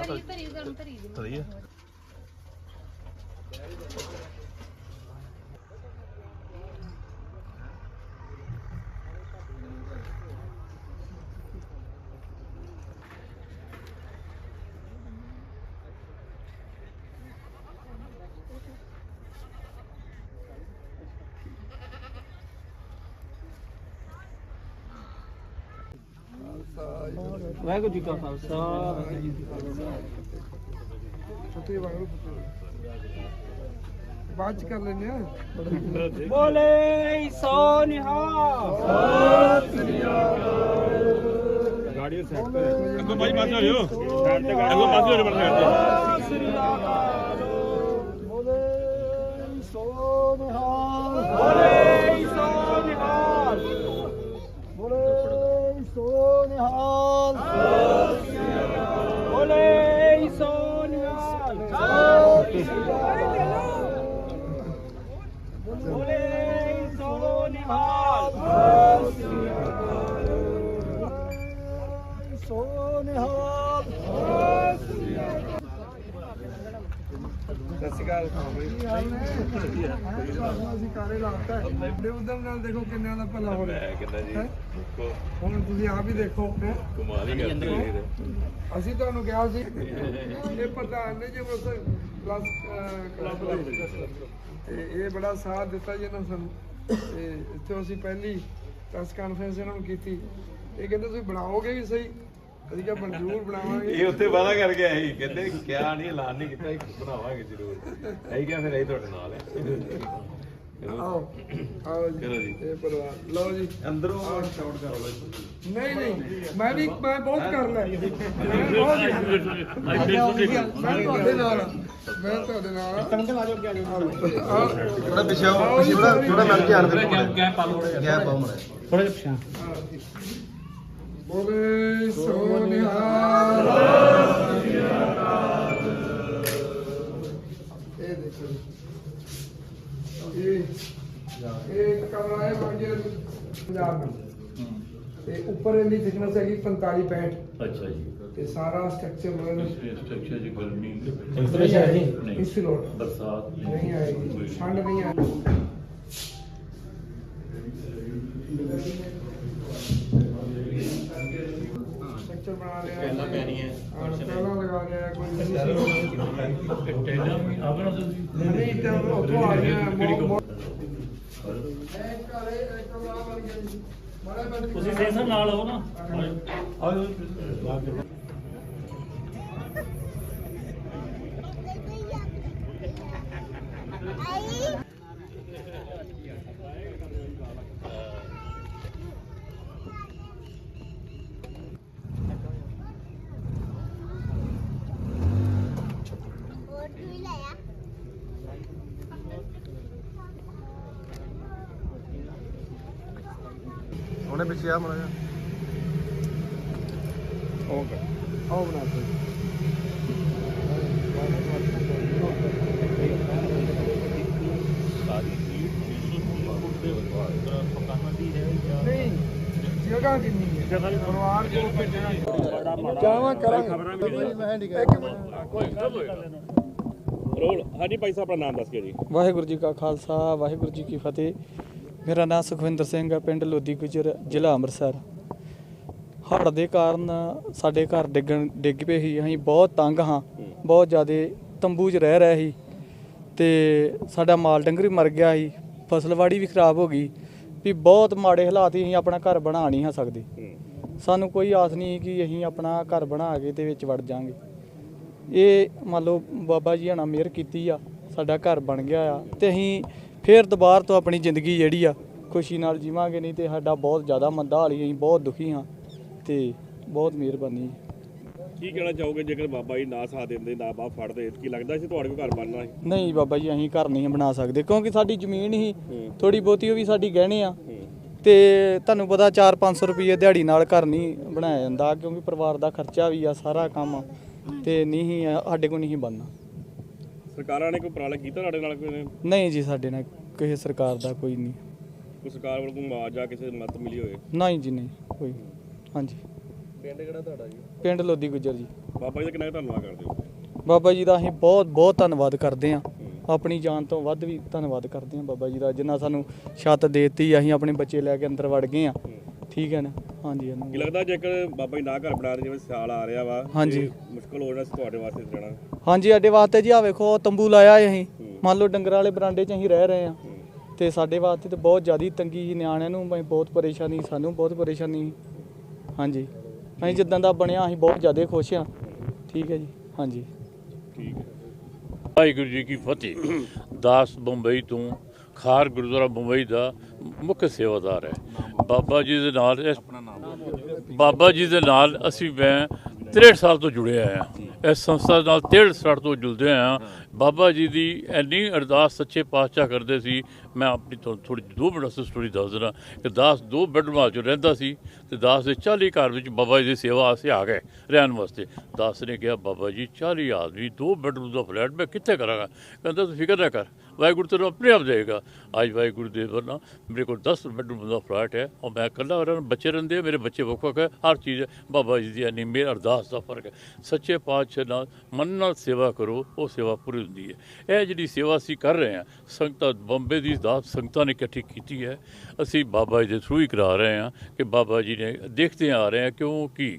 ਧਰੀ ਧਰੀ ਗਰਮ ਧਰੀ ਜੀ ਧਰੀ ਆ? ਵਾਹਿਗੁਰੂ ਜੀ ਕਾ ਖਾਲਸਾ ਵਾਹਿਗੁਰੂ ਜੀ ਕੀ ਫਤਿਹ ਵਾਹਿਗੁਰੂ ਫਤਿਹ ਬਾਅਦ ਚ ਕਰ ਲੈਨੇ ਆ। ਬੋਲੇ ਸੋ ਨਿਹਾਲ। ਅੱਗੋਂ ਭਾਈ ਪਾਸੇ ਹੋ ਜਾਓ। ਸਾਈਡ ਤੇ ਅੱਗੋਂ ਪਾਸੇ ਹੋ ਜਾਓ ਬੜਾ ਸਾਈਡ ਤੇ। ਸ੍ਰੀ ਅਕਾਲ। ਬੋਲੇ ਸੋ ਨਿਹਾਲ। ਬੋਲੇ ਸੋ ਨਿਹਾਲ ਸਤਿ ਸ਼੍ਰੀ ਅਕਾਲ। ਕੀ ਹਾਲ ਨੇ? ਅਸੀਂ ਕਾਰੇ ਲਾਤਾ ਹੈ। ਉਦਮ ਨਾਲ ਦੇਖੋ ਕਿੰਨਿਆਂ ਦਾ ਭਲਾ ਹੋ ਰਿਹਾ। ਕਿੰਨਾ ਜੀ ਹੈਂ? ਹੁਣ ਤੁਸੀਂ ਆਪ ਹੀ ਦੇਖੋ। ਹੈਂ? ਕਮਾਲ ਹੀ ਕਰਦੇ ਅਸੀਂ ਤੁਹਾਨੂੰ ਕਿਹਾ ਸੀ ਇਹ ਪ੍ਰਧਾਨ ਨੇ ਜੀ ਬਸ ਪਲੱਸ ਕਲੱਬ ਦੇ ਤੇ ਇਹ ਬੜਾ ਸਾਥ ਦਿੱਤਾ ਜੀ ਇਹਨਾਂ ਸਾਨੂੰ। ਤੇ ਇੱਥੇ ਅਸੀਂ ਪਹਿਲੀ ਪ੍ਰੈਸ ਕਾਨਫਰੰਸ ਇਹਨਾਂ ਨੂੰ ਕੀਤੀ। ਇਹ ਕਹਿੰਦੇ ਤੁਸੀਂ ਬਣਾਓਗੇ ਵੀ ਸਹੀ? ਅਸੀਂ ਕਿਹਾ ਮਨਜ਼ੂਰ ਬਣਾਵਾਂਗੇ। ਇਹ ਉੱਥੇ ਵਾਦਾ ਕਰਕੇ ਆਏ ਸੀ ਕਹਿੰਦੇ ਕਿਹਾ ਨਹੀਂ ਐਲਾਨ ਨਹੀਂ ਕੀਤਾ ਇੱਕ ਬਣਾਵਾਂਗੇ ਜ਼ਰੂਰ। ਅਸੀਂ ਕਿਹਾ ਫਿਰ ਅਸੀਂ ਤੁਹਾਡੇ ਨਾਲ ਹੈ ਆਓ ਆਓ ਜੀ ਚਲੋ ਜੀ। ਇਹ ਪਰਿਵਾਰ। ਲਓ ਜੀ। ਅੰਦਰੋਂ ਸ਼ਾਟ ਕਰ ਲਓ ਨਹੀਂ ਨਹੀਂ ਮੈਂ ਵੀ ਮੈਂ ਬਹੁਤ ਕਰ ਲੈ ਮੈਂ ਬਹੁਤ ਮੈਂ ਤੁਹਾਡੇ ਨਾਲ ਆ। ਮੈਂ ਤੁਹਾਡੇ ਨਾਲ ਆ। ਆਓ। ਥੋੜਾ ਪਿੱਛੇ ਆਓ ਪਿੱਛੇ ਥੋੜਾ ਥੋੜਾ ਮਿਲ ਕੇ ਆਣ ਦੇ ਗੈਪ ਪਾ ਲਓ ਗੈਪ ਪਾਓ ਮੜਾ ਥੋੜਾ ਜਿਹਾ ਪਿਛਾਂ ਬੋਲੇ ਸੋ ਨਿਹਾਲ ਇਹ ਦੇਖੋ ਜੀ। ਇਹ ਇਹ ਕਮਰਾ ਹੈ ਮੰਗੇ ਪੰਜਾਬ ਵਿੱਚ ਤੇ ਉੱਪਰ ਇਹਦੀ ਥਿਕਨੈਸ ਹੈਗੀ 45 65 ਅੱਛਾ ਜੀ। ਤੇ ਸਾਰਾ ਸਟਰਕਚਰ ਮਗਰ ਸਟਰਕਚਰ ਦੀ ਗਰਮੀ ਨਹੀਂ ਆਏਗੀ ਇਸ ਲੋੜ ਬਰਸਾਤ ਨਹੀਂ ਆਏਗੀ। ਠੰਡ ਨਹੀਂ ਆਏਗੀ। ਸਟਰਕਚਰ ਬਣਾ ਰਿਹਾ ਪਹਿਲਾਂ ਪੈਣੀ ਹੈ ਪਹਿਲਾਂ ਲਗਾ ਹੈ, ਕੋਈ ਨਹੀਂ ਟੈਲਾਂ ਵੀ ਆਪਣਾ ਤੁਸੀਂ। ਨਹੀਂ ਤਾਂ ਉੱਥੋਂ ਆ ਗਿਆ ਤੁਸੀਂ ਸੈਂਸਰ ਨਾਲ ਹੋ ਨਾ। ਆਓ ਉਹਨੇ ਪਿੱਛੇ ਆ ਮੜਾ ਜਾ ਆਓ ਬਣਾ ਦੇ ਨਹੀਂ ਜਗ੍ਹਾ ਕਿੰਨੀ ਹੈ? ਪਰਿਵਾਰ ਕੋਲ ਭੇਜਣਾ ਜਾਵਾਂ ਕਰਾਂਗੇ? ਮੈਂ ਨਹੀਂ ਇੱਕ ਮਿੰਟ। ਰੋਲ ਹਾਂਜੀ ਭਾਈ ਸਾਹਿਬ ਆਪਣਾ ਨਾਮ ਦੱਸ ਕੇ ਜੀ। ਵਾਹਿਗੁਰੂ ਜੀ ਕਾ ਖਾਲਸਾ ਵਾਹਿਗੁਰੂ ਜੀ ਕੀ ਫਤਿਹ। ਮੇਰਾ ਨਾਮ ਸੁਖਵਿੰਦਰ ਸਿੰਘ ਹੈ, ਪਿੰਡ ਲੋਦੀ ਗੁਜਰ, ਜ਼ਿਲ੍ਹਾ ਅੰਮ੍ਰਿਤਸਰ। ਹੜ੍ਹ ਦੇ ਕਾਰਨ ਸਾਡੇ ਘਰ ਡਿੱਗਣ, ਡਿੱਗ ਪਏ ਸੀ। ਅਸੀਂ ਬਹੁਤ ਤੰਗ ਹਾਂ, ਬਹੁਤ ਜ਼ਿਆਦਾ ਤੰਬੂ 'ਚ ਰਹਿ ਰਹੇ ਸੀ ਤੇ ਸਾਡਾ ਮਾਲ ਡੰਗਰ ਵੀ ਮਰ ਗਿਆ ਸੀ ਫਸਲਵਾੜੀ ਵੀ ਖਰਾਬ ਹੋ ਗਈ ਵੀ ਬਹੁਤ ਮਾੜੇ ਹਾਲਾਤ ਹੀ ਅਸੀਂ ਆਪਣਾ ਘਰ ਬਣਾ ਨਹੀਂ ਹਾਂ ਸਕਦੇ। ਸਾਨੂੰ ਕੋਈ ਆਸ ਨਹੀਂ ਕਿ ਅਸੀਂ ਆਪਣਾ ਘਰ ਬਣਾ ਕੇ ਤੇ ਵਿੱਚ ਵੜ ਜਾਾਂਗੇ ਇਹ ਮੰਨ ਲਓ ਬਾਬਾ ਜੀ ਹਣਾ ਮਿਹਰ ਕੀਤੀ ਆ, ਸਾਡਾ ਘਰ ਬਣ ਗਿਆ ਆ ਤੇ ਅਸੀਂ ਫੇਰ ਦੁਬਾਰ ਤੋਂ ਆਪਣੀ ਜ਼ਿੰਦਗੀ ਜਿਹੜੀ ਆ ਖੁਸ਼ੀ ਨਾਲ ਜੀਵਾਂਗੇ ਨਹੀਂ ਤੇ ਸਾਡਾ ਬਹੁਤ ਜ਼ਿਆਦਾ ਮੰਦਾ ਹਾਲ ਹੀ ਅਸੀਂ ਬਹੁਤ ਦੁਖੀ ਹਾਂ ਤੇ ਬਹੁਤ ਮਿਹਰਬਾਨੀ। ਕੀ ਕਹਿਣਾ ਚਾਹੋਗੇ ਜੇਕਰ ਬਾਬਾ ਜੀ ਨਾ ਸਾਥ ਦਿੰਦੇ ਨਾ ਬਾਹ ਫੜਦੇ ਕੀ ਲੱਗਦਾ ਸੀ ਤੁਹਾਡੇ ਕੋਲ ਘਰ ਬਣਨਾ ਸੀ? ਨਹੀਂ ਬਾਬਾ ਜੀ ਅਸੀਂ ਘਰ ਨਹੀਂ ਬਣਾ ਸਕਦੇ ਕਿਉਂਕਿ ਸਾਡੀ ਜ਼ਮੀਨ ਹੀ ਥੋੜੀ ਬਹੁਤੀ ਉਹ ਵੀ ਸਾਡੀ ਗਹਿਣੇ ਆ। ਤੇ ਤੁਹਾਨੂੰ ਪਤਾ 4-500 ਰੁਪਏ ਦਿਹਾੜੀ ਨਾਲ ਘਰ ਨਹੀਂ ਬਣਾਇਆ ਜਾਂਦਾ ਕਿਉਂਕਿ ਪਰਿਵਾਰ ਦਾ ਖਰਚਾ ਵੀ ਆ ਸਾਰਾ ਕੰਮ ਤੇ ਨਹੀਂ ਸਾਡੇ ਕੋਲ ਨਹੀਂ ਬਣਨਾ। ਸਰਕਾਰਾਂ ਨੇ ਕੋਈ ਉਪਰਾਲਾ ਕੀਤਾ ਤੁਹਾਡੇ ਨਾਲ ਕੋਈ? ਨਹੀਂ ਜੀ ਸਾਡੇ ਨਾਲ ਕਿਸੇ ਸਰਕਾਰ ਦਾ ਕੋਈ ਨਹੀਂ। ਕੋਈ ਸਰਕਾਰ ਵੱਲੋਂ ਕੋਈ ਮੁਆਵਜ਼ਾ ਕਿਸੇ ਮਦਦ ਮਿਲੀ ਹੋਵੇ? ਨਹੀਂ ਜੀ ਨਹੀਂ ਕੋਈ। ਹਾਂਜੀ। ਪਿੰਡ ਕਿਹੜਾ ਤੁਹਾਡਾ ਜੀ? ਪਿੰਡ ਲੋਦੀ ਗੁੱਜਰ ਜੀ। ਬਾਬਾ ਜੀ ਦਾ ਕਿੰਨਾ ਧੰਨਵਾਦ ਕਰਦੇ ਹੋ? ਬਾਬਾ ਜੀ ਦਾ ਅਸੀਂ ਬਹੁਤ ਬਹੁਤ ਧੰਨਵਾਦ ਕਰਦੇ ਹਾਂ। ਆਪਣੀ ਜਾਨ ਤੋਂ ਵੱਧ ਵੀ ਧੰਨਵਾਦ ਕਰਦੇ ਹਾਂ ਬਾਬਾ ਜੀ ਦਾ ਜਿੰਨਾ ਸਾਨੂੰ ਛੱਤ ਦੇਤੀ ਅਸੀਂ ਆਪਣੇ ਬੱਚੇ ਲੈ ਕੇ ਅੰਦਰ ਵੜ ਗਏ ਆ ਠੀਕ ਹੈ ਨਾ? ਹਾਂਜੀ ਕੀ ਲੱਗਦਾ ਜੇਕਰ ਬਾਬਾ ਜੀ ਨਾ ਘਰ ਬਣਾ ਦੇ ਜਿਵੇਂ ਸਿਆਲ ਆ ਰਿਹਾ ਵਾ ਹਾਂਜੀ। ਤੇ ਮੁਸ਼ਕਲ ਹੋ ਜਾਣਾ ਸੀ ਤੁਹਾਡੇ ਵਾਸਤੇ ਰਹਿਣਾ ਹਾਂਜੀ ਸਾਡੇ ਵਾਸਤੇ ਜੀ ਆ ਵੇਖੋ ਤੰਬੂ ਲਾਇਆ ਹੈ ਅਸੀਂ। ਮੰਨ ਲਓ ਡੰਗਰਾਂ ਵਾਲੇ ਬਰਾਂਡੇ 'ਚ ਅਸੀਂ ਰਹਿ ਰਹੇ ਹਾਂ। ਤੇ ਸਾਡੇ ਵਾਸਤੇ ਤੇ ਬਹੁਤ ਜ਼ਿਆਦੀ ਤੰਗੀ ਸੀ ਨਿਆਣਿਆਂ ਨੂੰ ਵੀ ਬਹੁਤ ਪਰੇਸ਼ਾਨੀ ਸਾਨੂੰ ਬਹੁਤ ਪਰੇਸ਼ਾਨੀ ਸੀ। ਹਾਂਜੀ। ਅਸੀਂ ਜਿੱਦਾਂ ਦਾ ਬਣਿਆ ਅਸੀਂ ਬਹੁਤ ਜ਼ਿਆਦਾ ਖੁਸ਼ ਹਾਂ। ਠੀਕ ਹੈ ਜੀ ਹਾਂਜੀ। ਠੀਕ ਹੈ ਵਾਹਿਗੁਰੂ ਜੀ ਕੀ ਫਤਿਹ। ਦਾਸ ਬੰਬਈ ਤੋਂ ਖਾਰ ਗੁਰਦੁਆਰਾ ਮੁੰਬਈ ਦਾ ਮੁੱਖ ਸੇਵਾਦਾਰ ਹੈ। ਬਾਬਾ ਜੀ ਦੇ ਨਾਲ ਇਸ ਬਾਬਾ ਜੀ ਦੇ ਨਾਲ ਅਸੀਂ ਮੈਂ 63 ਸਾਲ ਤੋਂ ਜੁੜਿਆ ਆ ਇਸ ਸੰਸਥਾ ਨਾਲ 63 ਸਾਲ ਤੋਂ ਜੁੜਦੇ ਆ ਬਾਬਾ ਜੀ ਦੀ ਇੰਨੀ ਅਰਦਾਸ ਸੱਚੇ ਪਾਤਸ਼ਾਹ ਕਰਦੇ ਸੀ ਮੈਂ ਆਪਣੀ ਤੁਹਾਨੂੰ ਥੋੜੀ ਦੋ ਮਿੰਟ ਵਾਸਤੇ ਸਟੋਰੀ ਦੱਸ ਦਿੰਦਾ ਕਿ ਦਾਸ ਦੋ ਬੈਡਰੂਮਾਂ 'ਚ ਰਹਿੰਦਾ ਸੀ ਤੇ ਦਾਸ ਦੇ 40 ਘਰ ਵਿੱਚ ਬਾਬਾ ਜੀ ਦੀ ਸੇਵਾ ਵਾਸਤੇ ਆ ਗਏ ਰਹਿਣ ਵਾਸਤੇ। ਦਾਸ ਨੇ ਕਿਹਾ ਬਾਬਾ ਜੀ 40 ਆਦਮੀ ਦੋ ਬੈਡਰੂਮ ਦਾ ਫਲੈਟ ਮੈਂ ਕਿੱਥੇ ਕਰਾਂਗਾ? ਕਹਿੰਦਾ ਤੂੰ ਫਿਕਰ ਨਾ ਕਰ ਵਾਹਿਗੁਰੂ ਤੈਨੂੰ ਆਪਣੇ ਆਪ ਦੇਗਾ ਅੱਜ ਵਾਹਿਗੁਰੂ ਦੇ ਵਰਨਾ ਮੇਰੇ ਕੋਲ 10 ਬੈਡਰੂਮ ਦਾ ਫਲੈਟ ਹੈ ਔਰ ਮੈਂ ਇਕੱਲਾ ਰਹਿਣ ਬੱਚੇ ਰਹਿੰਦੇ ਆ, ਮੇਰੇ ਬੱਚੇ ਵੱਖ ਵੱਖ ਹੈ ਹਰ ਚੀਜ਼ ਬਾਬਾ ਜੀ ਦੀ ਇੰਨੀ ਮੇਰ ਅਰਦਾਸ ਦਾ ਫ਼ਰਕ ਹੈ। ਸੱਚੇ ਪਾਤਸ਼ਾਹ ਨਾਲ ਮਨ ਨਾਲ ਸੇਵਾ ਕਰੋ ਉਹ ਸੇਵਾ ਪੂਰੀ ਹੁੰਦੀ ਹੈ। ਇਹ ਜਿਹੜੀ ਸੇਵਾ ਅਸੀਂ ਕਰ ਰਹੇ ਹਾਂ ਸੰਗਤਾਂ ਬੰਬੇ ਦੀ ਦਾਤ ਸੰਗਤਾਂ ਨੇ ਇਕੱਠੀ ਕੀਤੀ ਹੈ। ਅਸੀਂ ਬਾਬਾ ਜੀ ਦੇ ਥਰੂ ਹੀ ਕਰਾ ਰਹੇ ਹਾਂ ਕਿ ਬਾਬਾ ਜੀ ਨੇ ਦੇਖਦੇ ਆ ਰਹੇ ਹਾਂ ਕਿਉਂਕਿ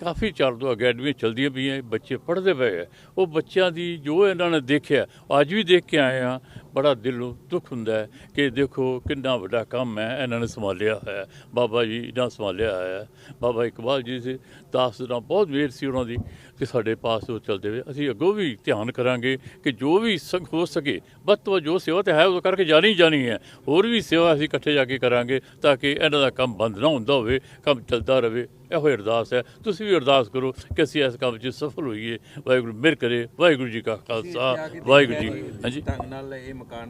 ਕਾਫੀ ਚਿਰ ਤੋਂ ਅਕੈਡਮੀ ਚਲਦੀਆਂ ਪਈਆਂ, ਬੱਚੇ ਪੜ੍ਹਦੇ ਪਏ ਹੈ ਉਹ ਬੱਚਿਆਂ ਦੀ ਜੋ ਇਹਨਾਂ ਨੇ ਦੇਖਿਆ, ਅੱਜ ਵੀ ਦੇਖ ਕੇ ਆਏ ਆ ਬੜਾ ਦਿਲ ਨੂੰ ਦੁੱਖ ਹੁੰਦਾ ਹੈ ਕਿ ਦੇਖੋ ਕਿੰਨਾ ਵੱਡਾ ਕੰਮ ਹੈ ਇਹਨਾਂ ਨੇ ਸੰਭਾਲਿਆ ਹੋਇਆ ਹੈ। ਬਾਬਾ ਜੀ ਨੇ ਸੰਭਾਲਿਆ ਹੋਇਆ ਹੈ। ਬਾਬਾ ਇਕਬਾਲ ਜੀ ਸੀ ਦਾਸ ਦਾ ਬਹੁਤ ਵੇਰ ਸੀ ਉਹਨਾਂ ਦੀ ਕਿ ਸਾਡੇ ਪਾਸ ਉਹ ਚੱਲਦੇ ਹੋਏ। ਅਸੀਂ ਅੱਗੋਂ ਵੀ ਧਿਆਨ ਕਰਾਂਗੇ ਕਿ ਜੋ ਵੀ ਸਕ ਹੋ ਸਕੇ ਵੱਧ ਤੋਂ ਜੋ ਸੇਵਾ ਤੇ ਹੈ ਉਹ ਕਰਕੇ ਜਾਣੀ ਜਾਣੀ ਹੈ। ਹੋਰ ਵੀ ਸੇਵਾ ਅਸੀਂ ਇਕੱਠੇ ਜਾ ਕੇ ਕਰਾਂਗੇ ਤਾਂ ਕਿ ਇਹਨਾਂ ਦਾ ਕੰਮ ਬੰਦ ਨਾ ਹੁੰਦਾ ਹੋਵੇ ਕੰਮ ਚੱਲਦਾ ਰਹੇ ਇਹੋ ਅਰਦਾਸ ਹੈ। ਤੁਸੀਂ ਵੀ ਅਰਦਾਸ ਕਰੋ ਕਿ ਅਸੀਂ ਇਸ ਕੰਮ 'ਚ ਸਫਲ ਹੋਈਏ। ਵਾਹਿਗੁਰੂ ਮਿਹਰ ਕਰੇ। ਵਾਹਿਗੁਰੂ ਜੀ ਕਾ ਖਾਲਸਾ। ਵਾਹਿਗੁਰੂ ਜੀ ਹਾਂਜੀ। ਢੰਗ ਨਾਲ ਇਹ मकान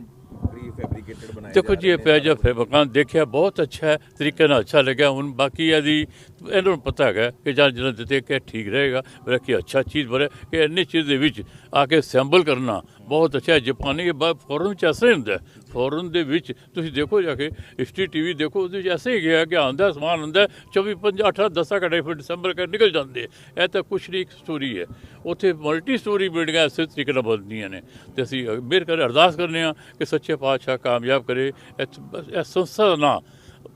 ਪ੍ਰੀ ਫੈਬਰੀਕੇਟਡ ਦੇਖੋ ਜੀ ਇਹ ਫਿਰ ਮਕਾਨ ਦੇਖਿਆ ਬਹੁਤ ਅੱਛਾ ਹੈ ਤਰੀਕੇ ਨਾਲ ਅੱਛਾ ਲੱਗਿਆ। ਹੁਣ ਬਾਕੀ ਇਹਦੀ ਇਹਨਾਂ ਨੂੰ ਪਤਾ ਹੈਗਾ ਕਿ ਜਾਂ ਜਿਹਨਾਂ ਦਿੱਤੇ ਕਿ ਠੀਕ ਰਹੇਗਾ ਮੇਰਾ ਕਿ ਅੱਛਾ ਚੀਜ਼ ਬਣੇ ਕਿ ਇੰਨੀ ਚੀਜ਼ ਦੇ ਵਿੱਚ ਆ ਕੇ ਸੈਂਬਲ ਕਰਨਾ ਬਹੁਤ ਅੱਛਾ ਹੈ। ਜਾਪਾਨੀ ਕੇ ਬਾਅਦ ਫੋਰਨ ਵਿੱਚ ਐਸਾ ਹੁੰਦਾ ਫੋਰਨ ਦੇ ਵਿੱਚ ਤੁਸੀਂ ਦੇਖੋ ਜਾ ਕੇ ਹਿਸਟਰੀ ਟੀਵੀ ਦੇਖੋ ਉਹਦੇ ਵਿੱਚ ਐਸੇ ਹੀ ਗਿਆ ਕਿ ਆਉਂਦਾ ਸਮਾਨ ਹੁੰਦਾ 24 5 18 10 ਘੰਟੇ ਫਿਰ ਦਸੰਬਰ ਕਰ ਨਿਕਲ ਜਾਂਦੇ ਇਹ ਤਾਂ ਕੁਛ ਨਹੀਂ ਇੱਕ ਸਟੋਰੀ ਹੈ। ਉੱਥੇ ਮਲਟੀ ਸਟੋਰੀ ਬਿਲਡਿੰਗਾਂ ਇਸੇ ਤਰੀਕੇ ਨਾਲ ਬਣਦੀਆਂ ਨੇ। ਤੇ ਅਸੀਂ ਮਿਹਰ ਕਰ ਅਰਦਾਸ ਕਰਨੇ ਆ ਕਿ ਸੱਚੇ ਪਾਤਸ਼ਾਹ ਕਾਮਯਾਬ ਕਰੇ ਇਹ ਸੰਸਥਾ ਦਾ ਨਾਂ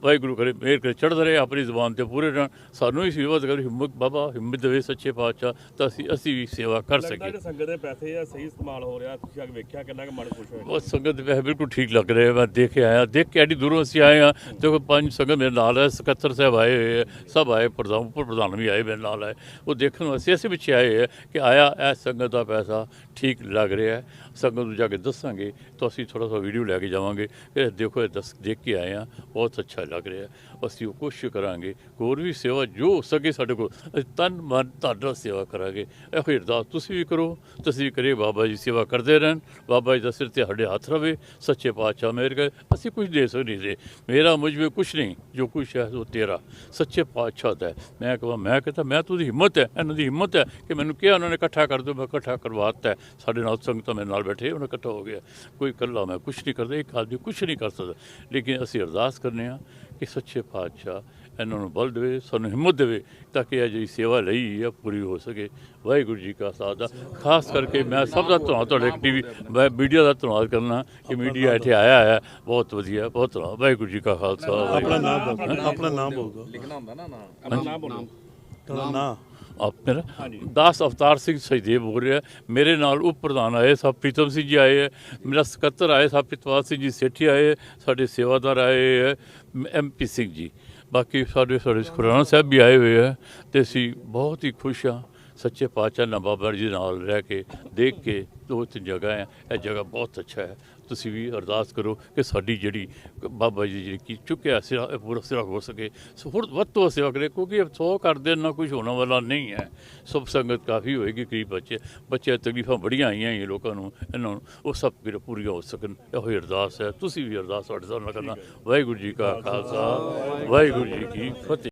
ਵਾਹਿਗੁਰੂ ਕਰੇ ਮਿਹਰ ਕਰੇ ਚੜ੍ਹਦਾ ਰਹੇ ਆਪਣੀ ਜ਼ੁਬਾਨ ਤੇ ਪੂਰੇ ਰਹਿਣ। ਸਾਨੂੰ ਹੀ ਸਿਵਤ ਕਰੇ ਹਿੰਮਤ ਬਾਬਾ ਹਿੰਮਤ ਦੇਵੇ ਸੱਚੇ ਪਾਤਸ਼ਾਹ ਤਾਂ ਅਸੀਂ ਅਸੀਂ ਵੀ ਸੇਵਾ ਕਰ ਸਕੀਏ। ਸੰਗਤ ਦੇ ਪੈਸੇ ਆ ਸਹੀ ਇਸਤੇਮਾਲ ਹੋ ਰਿਹਾ ਤੁਸੀਂ ਆ ਵੇਖਿਆ ਕਿੰਨਾ ਕੁ ਮਨ ਖੁਸ਼ ਹੋਇਆ। ਉਹ ਸੰਗਤ ਦੇ ਪੈਸੇ ਬਿਲਕੁਲ ਠੀਕ ਲੱਗ ਰਹੇ। ਮੈਂ ਦੇਖ ਕੇ ਆਇਆ ਦੇਖ ਕੇ ਐਡੀ ਦੂਰੋਂ ਅਸੀਂ ਆਏ ਆ। ਦੇਖੋ ਪੰਜ ਸੰਗਤ ਮੇਰੇ ਨਾਲ ਹੈ ਸਕੱਤਰ ਸਾਹਿਬ ਆਏ ਹੋਏ ਆ ਸਭ ਆਏ ਪ੍ਰਧਾਨ ਉੱਪਰ ਪ੍ਰਧਾਨ ਵੀ ਆਏ ਮੇਰੇ ਨਾਲ ਆਏ। ਉਹ ਦੇਖਣ ਵਾਸਤੇ ਅਸੀਂ ਪਿੱਛੇ ਆਏ ਆ ਕਿ ਆਇਆ ਇਹ ਸੰਗਤ ਦਾ ਪੈਸਾ ਠੀਕ ਲੱਗ ਰਿਹਾ ਹੈ। ਸੰਗਤ ਨੂੰ ਜਾ ਕੇ ਦੱਸਾਂਗੇ ਤਾਂ ਅਸੀਂ ਥੋੜਾ ਸਾ ਵੀਡੀਓ ਲੈ ਕੇ ਜਾਵਾਂਗੇ। ਇਹ ਦੇਖੋ ਇਹ ਦੱਸ ਦੇਖ ਕੇ ਆਏ ਆ ਬਹੁਤ ਅੱਛਾ ਲੱਗ ਰਿਹਾ। ਅਸੀਂ ਉਹ ਕੋਸ਼ਿਸ਼ ਕਰਾਂਗੇ, ਹੋਰ ਵੀ ਸੇਵਾ ਜੋ ਹੋ ਸਕੇ ਸਾਡੇ ਕੋਲ, ਅਸੀਂ ਤਨ ਮਨ ਤੁਹਾਡਾ ਸੇਵਾ ਕਰਾਂਗੇ। ਇਹੋ ਹੀ ਅਰਦਾਸ ਤੁਸੀਂ ਵੀ ਕਰੋ, ਤੁਸੀਂ ਵੀ ਕਰੇ ਬਾਬਾ ਜੀ ਸੇਵਾ ਕਰਦੇ ਰਹਿਣ, ਬਾਬਾ ਜੀ ਦਾ ਸਿਰ ਤੇ ਸਾਡੇ ਹੱਥ ਰਵੇ, ਸੱਚੇ ਪਾਤਸ਼ਾਹ ਮੇਰ ਕਰ, ਅਸੀਂ ਕੁਝ ਦੇ ਸਕਦੇ ਨਹੀਂ ਮੇਰਾ ਮੁਝ ਵਿੱਚ ਕੁਝ ਨਹੀਂ, ਜੋ ਕੁਛ ਹੈ ਉਹ ਤੇਰਾ। ਸੱਚੇ ਪਾਤਸ਼ਾਹ ਦਾ ਹੈ। ਮੈਂ ਕਹਾਂ, ਮੈਂ ਕਹਿੰਦਾ ਮੈਂ ਤੁਹਾਡੀ ਹਿੰਮਤ ਹੈ, ਇਹਨਾਂ ਦੀ ਹਿੰਮਤ ਹੈ ਕਿ ਮੈਨੂੰ ਕਿਹਾ ਉਹਨਾਂ ਨੇ ਇਕੱਠਾ ਕਰ ਦਿਓ ਮੈਂ ਇਕੱਠਾ ਕਰਵਾਤਾ ਹੈ। ਸਾਡੇ ਨਾਲ ਸੰਗਤਾਂ ਮੇਰੇ ਨਾਲ ਬੈਠੇ, ਉਹਨਾਂ ਇਕੱਠਾ ਹੋ ਗਿਆ। ਕੋਈ ਇਕੱਲਾ ਮੈਂ ਕੁਝ ਨਹੀਂ ਕਰਦਾ, ਇੱਕ ਆਦਮੀ ਕੁਝ ਨਹੀਂ ਕਰ ਸਕਦਾ। ਲੇਕਿਨ ਅਸੀਂ ਅਰਦਾਸ ਕਰਨੇ ਆ ਕਿ ਸੱਚੇ ਪਾਤਸ਼ਾਹ ਇਹਨਾਂ ਨੂੰ ਬਲ ਦੇਵੇ ਸਾਨੂੰ ਹਿੰਮਤ ਦੇਵੇ ਤਾਂ ਕਿ ਇਹ ਜਿਹੜੀ ਸੇਵਾ ਲਈ ਹੈ ਪੂਰੀ ਹੋ ਸਕੇ। ਵਾਹਿਗੁਰੂ ਜੀ ਕਾ ਖਾਲਸਾ। ਖਾਸ ਕਰਕੇ ਮੈਂ ਸਭ ਦਾ ਧੰਨਵਾਦ ਤੁਹਾਡੇ ਟੀਵੀ ਮੈਂ ਮੀਡੀਆ ਦਾ ਧੰਨਵਾਦ ਕਰਨਾ ਕਿ ਮੀਡੀਆ ਇੱਥੇ ਆਇਆ ਹੈ। ਬਹੁਤ ਵਧੀਆ ਬਹੁਤ ਧੰਨਵਾਦ। ਵਾਹਿਗੁਰੂ ਜੀ ਕਾ ਖਾਲਸਾ ਆਪਣਾ ਨਾਮ ਦੱਸੋ ਆਪਣਾ ਨਾਮ ਬੋਲ। ਲਿਖਣਾ ਹੁੰਦਾ ਨਾ ਨਾਮ। ਆਪਣਾ ਨਾਮ ਬੋਲੋ। ਤੁਹਾਡਾ ਨਾਮ। ਮੇਰਾ ਦਾਸ ਅਵਤਾਰ ਸਿੰਘ ਸਹੀਦੇਵ ਬੋਲ ਰਿਹਾ। ਮੇਰੇ ਨਾਲ ਉਪ ਪ੍ਰਧਾਨ ਆਏ ਸਭ ਪ੍ਰੀਤਮ ਸਿੰਘ ਜੀ ਆਏ ਹੈ ਮੇਰਾ ਸਕੱਤਰ ਆਏ ਸਭ ਪ੍ਰਿਤਵਾਲ ਸਿੰਘ ਜੀ ਸੇਠੀ ਆਏ ਹੈ, ਸਾਡੇ ਸੇਵਾਦਾਰ ਆਏ ਹੈ ਐਮਪੀ ਸਿੰਘ ਜੀ। ਬਾਕੀ ਸਾਡੇ ਸਾਡੇ ਖੁਰਾਨਾ ਸਾਹਿਬ ਵੀ ਆਏ ਹੋਏ ਹੈ ਤੇ ਅਸੀਂ ਬਹੁਤ ਹੀ ਖੁਸ਼ ਹਾਂ। ਸੱਚੇ ਪਾਤਸ਼ਾਹ ਨਾਲ ਬਾਬਾ ਜੀ ਨਾਲ ਰਹਿ ਕੇ ਦੇਖ ਕੇ ਦੋ ਤਿੰਨ ਜਗ੍ਹਾ ਹੈ। ਇਹ ਜਗ੍ਹਾ ਬਹੁਤ ਅੱਛਾ ਹੈ। ਤੁਸੀਂ ਵੀ ਅਰਦਾਸ ਕਰੋ ਕਿ ਸਾਡੀ ਜਿਹੜੀ ਬਾਬਾ ਜੀ ਜਿਹੜੀ ਕੀ ਚੁੱਕਿਆ ਸਿਰਾ ਇਹ ਪੂਰਾ ਸਿਰਾ ਹੋ ਸਕੇ। ਸੋ ਹੋਰ ਵੱਧ ਤੋਂ ਸੇਵਾ ਕਰੇ ਕਿਉਂਕਿ ਇਹ ਸੌ ਕਰਦੇ ਨਾ ਕੁਝ ਹੋਣ ਵਾਲਾ ਨਹੀਂ ਹੈ। ਸਭ ਸੰਗਤ ਕਾਫੀ ਹੋਏਗੀ ਕਈ ਬੱਚੇ ਬੱਚੇ ਤਕਲੀਫਾਂ ਬੜੀਆਂ ਆਈਆਂ ਇਹ ਲੋਕਾਂ ਨੂੰ ਇਹਨਾਂ ਨੂੰ। ਉਹ ਸਭ ਫਿਰ ਪੂਰੀਆਂ ਹੋ ਸਕਣ ਇਹੋ ਹੀ ਅਰਦਾਸ ਹੈ। ਤੁਸੀਂ ਵੀ ਅਰਦਾਸ ਸਾਡੇ ਨਾਲ ਕਰਨਾ। ਵਾਹਿਗੁਰੂ ਜੀ ਕਾ ਖਾਲਸਾ ਵਾਹਿਗੁਰੂ ਜੀ ਕੀ ਫਤਿਹ।